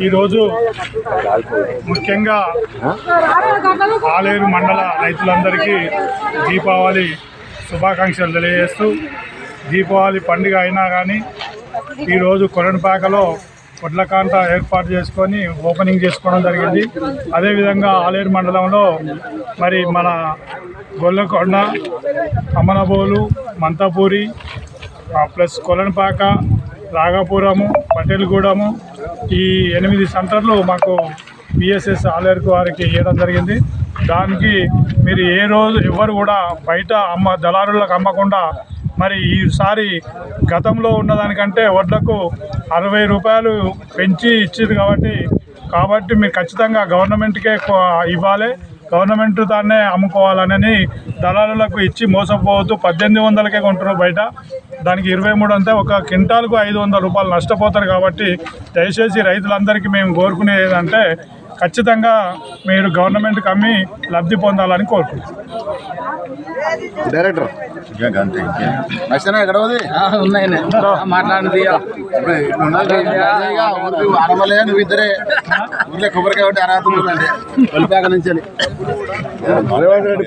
ఈరోజు ముఖ్యంగా ఆలేరు మండల రైతులందరికీ దీపావళి శుభాకాంక్షలు తెలియజేస్తూ దీపావళి పండుగ అయినా కానీ ఈరోజు కొరణపాకలో పొడ్లకాంట ఏర్పాటు చేసుకొని ఓపెనింగ్ చేసుకోవడం జరిగింది. అదేవిధంగా ఆలేరు మండలంలో మరి మన గొల్లకొండ అమనబోలు మంతపూరి ప్లస్ కొలనపాక రాఘాపురము పటేల్గూడము ఈ ఎనిమిది సెంటర్లు మాకు బిఎస్ఎస్ ఆలేరుకు వారికి ఇవ్వడం జరిగింది. దానికి మీరు ఏ రోజు ఎవరు కూడా బయట అమ్మ దళారులకు అమ్మకుండా మరి ఈసారి గతంలో ఉన్నదానికంటే వడ్లకు అరవై రూపాయలు పెంచి ఇచ్చింది కాబట్టి కాబట్టి మీరు ఖచ్చితంగా గవర్నమెంట్కే ఇవ్వాలి. గవర్నమెంట్ దాన్నే అమ్ముకోవాలని దళారులకు ఇచ్చి మోసపోవద్దు. పద్దెనిమిది వందలకే కొంటున్నారు బయట. దానికి ఇరవై మూడు అంతే. ఒక క్వింటాల్కు ఐదు వందల రూపాయలు నష్టపోతారు కాబట్టి దయచేసి రైతులందరికీ మేము కోరుకునేది ఏంటంటే ఖచ్చితంగా మీరు గవర్నమెంట్కి అమ్మి లబ్ధి పొందాలని కోరుకుంటున్నాం. డైరెక్టర్. నచ్చినా ఎక్కడ ఉంది ఉన్నాయి మాట్లాడింది ఆడమలే నువ్వు ఇద్దరే. ఊర్లో కొబ్బరికాయ ఒకటి అర్హత నుంచి రేవంత్ రెడ్డి